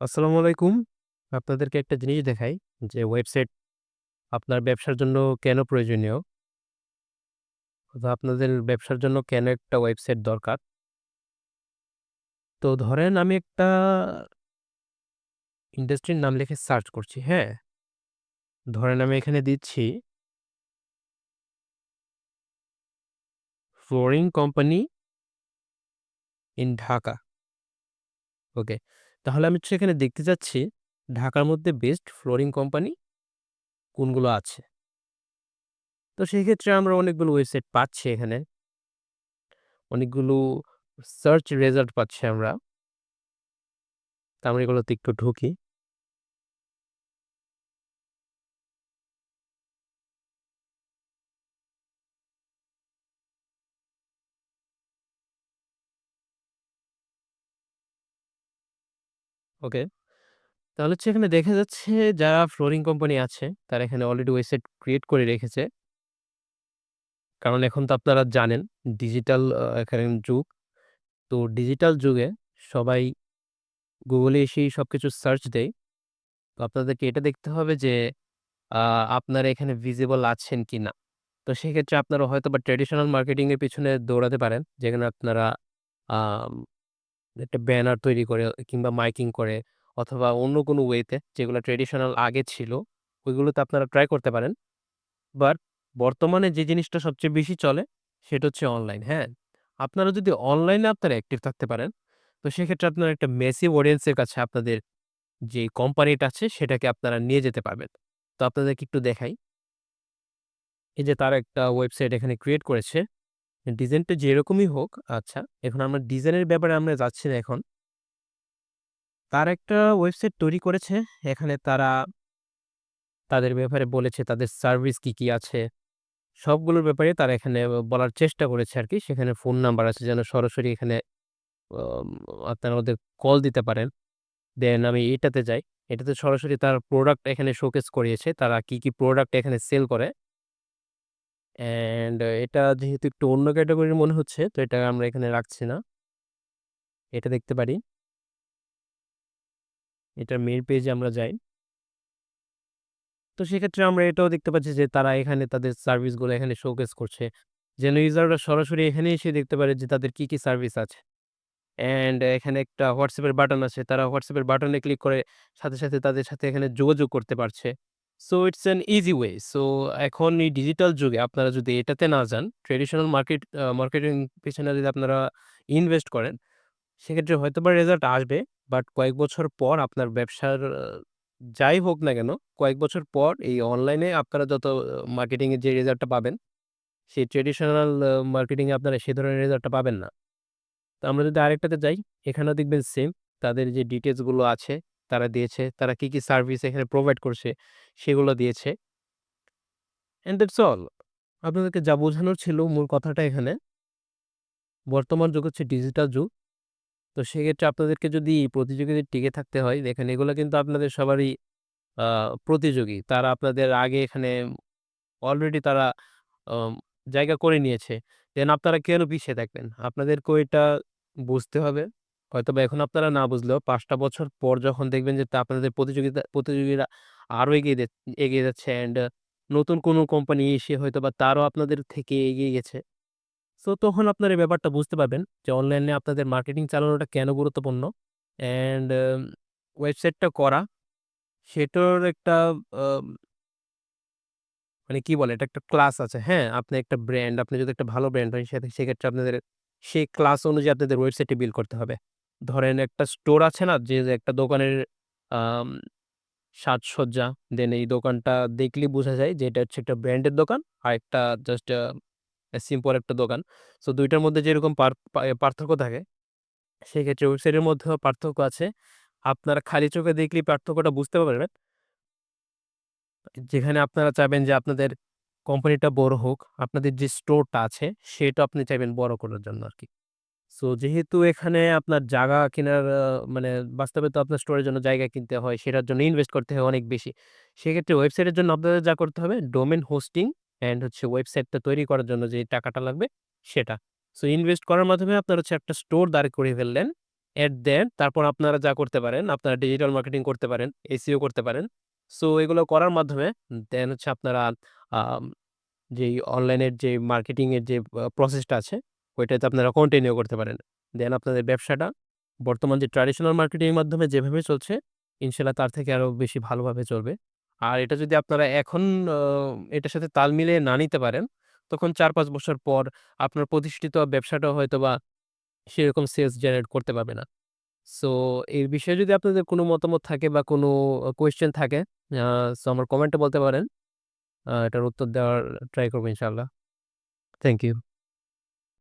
আসসালামু আলাইকুম। আপনাদেরকে একটা জিনিস দেখাই যে ওয়েবসাইট আপনার ব্যবসার জন্য কেন প্রয়োজনীয়? আপনাদের ব্যবসার জন্য কেন একটা ওয়েবসাইট দরকার? তো ধরেন আমি একটা ইন্ডাস্ট্রির নাম লিখে সার্চ করছি, হ্যাঁ? ধরেন আমি এখানে দিচ্ছি flooring company in Dhaka. Okay. তাহলে আমি সেখানে দেখতে যাচ্ছি ঢাকার মধ্যে বেস্ট ফ্লোরিং কোম্পানি কোনগুলো আছে? তো সেক্ষেত্রে আমরা অনেকগুলো ওয়েবসাইট পাচ্ছি এখানে। অনেকগুলো সার্চ রেজাল্ট পাচ্ছি আমরা। তা আমরা এগুলোতে একটু ঢুকি। ওকে। তাহলে হচ্ছে এখানে দেখা যাচ্ছে যারা ফ্লোরিং কোম্পানি আছে, তারা এখানে অলরেডি ওয়েবসাইট ক্রিয়েট করে রেখেছে। কারণ এখন তো আপনারা জানেন ডিজিটাল এখন যুগ। তো ডিজিটাল যুগে সবাই গুগলে এসেই সবকিছু সার্চ দেয়। তো আপনাদেরকে এটা দেখতে হবে যে আপনারা এখানে ভিজিবল আছেন কিনা। তো সেক্ষেত্রে আপনারা হয়তোবা ট্র্যাডিশনাল মার্কেটিং এর পেছনে দৌড়াতে পারেন। যেখানে আপনারা একটা ব্যানার তৈরি করে কিংবা মাইকিং করে অথবা অন্য কোনো ওয়েতে যেগুলো ট্র্যাডিশনাল আগে ছিল, ওইগুলোতে আপনারা ট্রাই করতে পারেন। বাট বর্তমানে যে জিনিসটা সবচেয়ে বেশি চলে সেটা হচ্ছে অনলাইন, হ্যাঁ? আপনারা যদি অনলাইনে আপনারা অ্যাক্টিভ থাকতে পারেন, তো সেক্ষেত্রে আপনারা একটা মেসিভ অডিয়েন্স এর কাছে আপনাদের যে কোম্পানিটা আছে সেটাকে আপনারা নিয়ে যেতে পারবেন। তো আপনাদেরকে একটু দেখাই। এই যে তার একটা ওয়েবসাইট এখানে ক্রিয়েট করেছে। ডিজাইনটা যেরকমই হোক, আচ্ছা এখন আমরা ডিজাইনের ব্যাপারে আমরা যাচ্ছি না এখন। তার একটা ওয়েবসাইট তৈরি করেছে। এখানে তারা তাদের ব্যাপারে বলেছে তাদের সার্ভিস কি, কি আছে সবগুলোর ব্যাপারে তারা এখানে বলার চেষ্টা করেছে আর কি সেখানে ফোন নাম্বার আছে যেন সরাসরি এখানে আপনারা ওদের কল দিতে পারেন। দেন আমি এটাতে যাই। এটাতে সরাসরি তার প্রোডাক্ট এখানে শোকেস করিয়েছে। তারা কি, কি প্রোডাক্ট এখানে সেল করে। অ্যান্ড এটা যেহেতু একটু অন্য ক্যাটেগরির মনে হচ্ছে, তো এটা আমরা এখানে রাখছি না। এটা দেখতে পারি। এটা মেইন পেজে আমরা যাই। তো সেক্ষেত্রে আমরা এটাও দেখতে পাচ্ছি যে তারা এখানে তাদের সার্ভিসগুলো এখানে শোকেস করছে। যেন ইউজাররা সরাসরি এখানে এসে দেখতে পারে যে তাদের কি, কি সার্ভিস আছে। অ্যান্ড এখানে একটা হোয়াটসঅ্যাপের বাটন আছে। তারা হোয়াটসঅ্যাপের বাটনে ক্লিক করে সাথে, সাথে তাদের সাথে এখানে যোগাযোগ করতে পারছে। So it's an easy way. So এখন এই ডিজিটাল যুগে আপনারা যদি এটাতে না যান, ট্রেডিশনাল মার্কেট মার্কেটিং পেছনে যদি আপনারা ইনভেস্ট করেন, সেক্ষেত্রে হয়তো বা রেজাল্ট আসবে। বাট কয়েক বছর পর আপনার ব্যবসার যাই হোক না কেন, কয়েক বছর পর এই অনলাইনে আপনারা যত মার্কেটিং এর যে রেজাল্টটা পাবেন, সেই ট্র্যাডিশনাল মার্কেটিংয়ে আপনারা সে ধরনের রেজাল্টটা পাবেন না। তো আমরা যদি আরেকটাতে যাই, এখানেও দেখবেন সেম। তাদের যে ডিটেলসগুলো আছে তারা দিয়েছে। তারা কি, কি সার্ভিস এখানে প্রোভাইড করছে সেগুলো দিয়েছে। And that's all. আপনাদেরকে যা বোঝানোর ছিল মূল কথাটা এখানে। বর্তমান যুগ হচ্ছে ডিজিটাল যুগ। তো সেক্ষেত্রে আপনাদেরকে যদি প্রতিযোগিতায় টিকে থাকতে হয়, দেখেন এগুলো কিন্তু আপনাদের সবারই প্রতিযোগী। তারা আপনাদের আগে এখানে অলরেডি তারা জায়গা করে নিয়েছে। দেন আপনারা কেন পিছিয়ে থাকবেন? আপনাদেরকেও এটা বুঝতে হবে। হয়তোবা এখন আপনারা না বুঝলেও ৫ টা বছর পর যখন দেখবেন যে তা আপনাদের প্রতিযোগিতা প্রতিযোগীরা আরও এগিয়ে এগিয়ে যাচ্ছে অ্যান্ড নতুন কোনো কোম্পানি এসে হয়তোবা তারও আপনাদের থেকে এগিয়ে গেছে। সো তখন আপনারা এই ব্যাপারটা বুঝতে পারবেন যে অনলাইনে আপনাদের মার্কেটিং চালানোটা কেন গুরুত্বপূর্ণ। অ্যান্ড ওয়েবসাইটটা করা সেটার একটা মানে কি বলে? এটা একটা ক্লাস আছে, হ্যাঁ? আপনি একটা ব্র্যান্ড, আপনি যদি একটা ভালো ব্র্যান্ড হয় সেক্ষেত্রে আপনাদের সেই ক্লাস অনুযায়ী আপনাদের ওয়েবসাইটটি বিল্ড করতে হবে। ধরেন একটা স্টোর আছে না? যে, একটা দোকানের সাজসজ্জা, দেন এই দোকানটা দেখলেই বোঝা যায় যে এটা হচ্ছে একটা ব্র্যান্ডের দোকান। আরেকটা জাস্ট আ সিম্পল একটা দোকান। সো ২ টার মধ্যে যেরকম পার্থক্য থাকে, সেক্ষেত্রে ওয়েবসাইটের মধ্যেও পার্থক্য আছে। আপনারা খালি চোখে দেখলেই পার্থক্যটা বুঝতে পারবেন। যেখানে আপনারা চাইবেন যে আপনাদের কোম্পানিটা বড় হোক, আপনাদের যে স্টোরটা আছে সেটা আপনি চাইবেন বড় করার জন্য আরকি। সো যেহেতু এখানে আপনার জায়গা কেনার মানে বাস্তবে তো আপনার স্টোরের জন্য জায়গা কিনতে হয়, সেটার জন্য ইনভেস্ট করতে হয় অনেক বেশি। সেক্ষেত্রে ওয়েবসাইটের জন্য আপনাদের যা করতে হবে ডোমেন হোস্টিং অ্যান্ড হচ্ছে ওয়েবসাইটটা তৈরি করার জন্য যে টাকাটা লাগবে সেটা। সো ইনভেস্ট করার মাধ্যমে আপনার হচ্ছে একটা স্টোর দাঁড় করিয়ে ফেললেন এড দেন তারপর আপনারা যা করতে পারেন, আপনারা ডিজিটাল মার্কেটিং করতে পারেন, এসিও করতে পারেন। সো এগুলো করার মাধ্যমে দেন হচ্ছে আপনারা যেই অনলাইনের যে মার্কেটিংয়ের যে প্রসেসটা আছে, ওইটাতে আপনারা কন্টিনিউ করতে পারেন। দেন আপনাদের ব্যবসাটা বর্তমান যে ট্র্যাডিশনাল মার্কেটিং এর মাধ্যমে যেভাবে চলছে, ইনশাল্লাহ তার থেকে আরও বেশি ভালোভাবে চলবে। আর এটা যদি আপনারা এখন এটার সাথে তাল মিলিয়ে না নিতে পারেন, তখন ৪-৫ বছর পর আপনার প্রতিষ্ঠিত ব্যবসাটা হয়তো বা সেরকম সেলস জেনারেট করতে পারবে না। সো এর বিষয়ে যদি আপনাদের কোনো মতামত থাকে বা কোনো কোয়েশ্চেন থাকে, সো আমার কমেন্টে বলতে পারেন। এটার উত্তর দেওয়ার ট্রাই করব ইনশাল্লাহ থ্যাংক ইউ।